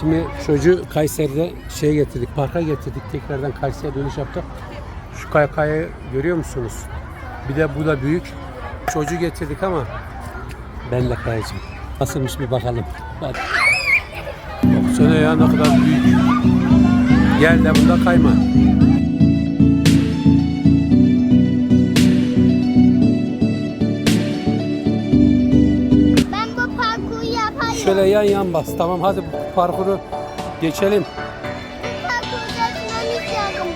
Şimdi çocuğu Kayseri'de şeye getirdik, parka getirdik. Tekrardan Kayseri'ye dönüş yaptık. Şu kaykayı görüyor musunuz? Bir de bu da büyük. Çocuğu getirdik ama ben de kayacağım. Nasılmış bir bakalım. Hadi. Baksana ya ne kadar büyük. Gel de bunda kayma. Şöyle yan yan bas. Tamam hadi bu parkuru geçelim.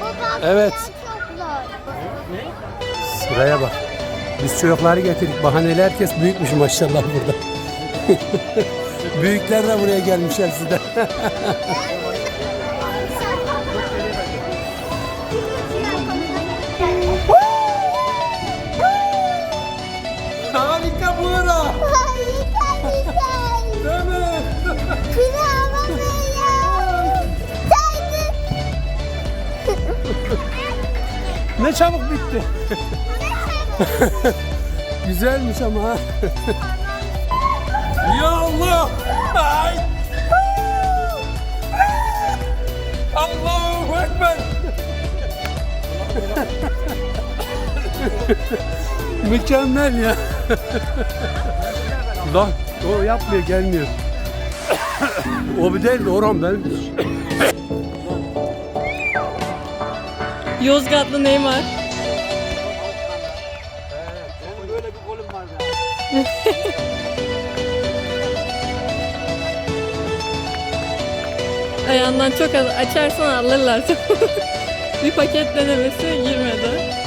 Bu parkur Evet. çok zor. Sıraya bak. Biz çocukları getirdik. Bahaneli herkes büyükmüş maşallah burada. Büyükler de buraya gelmişler sizden. Harika bu Ne çabuk bitti. Güzelmiş ama ya Allah. Ay. Allahu Ekber. Mükemmel ya. Lan o yapmıyor gelmiyor. o bir değil de Orhan ben. Yozgatlı Neymar. Böyle bir golüm var Ayağından çok az açarsan alırlar. bir paket denemesi girmedi.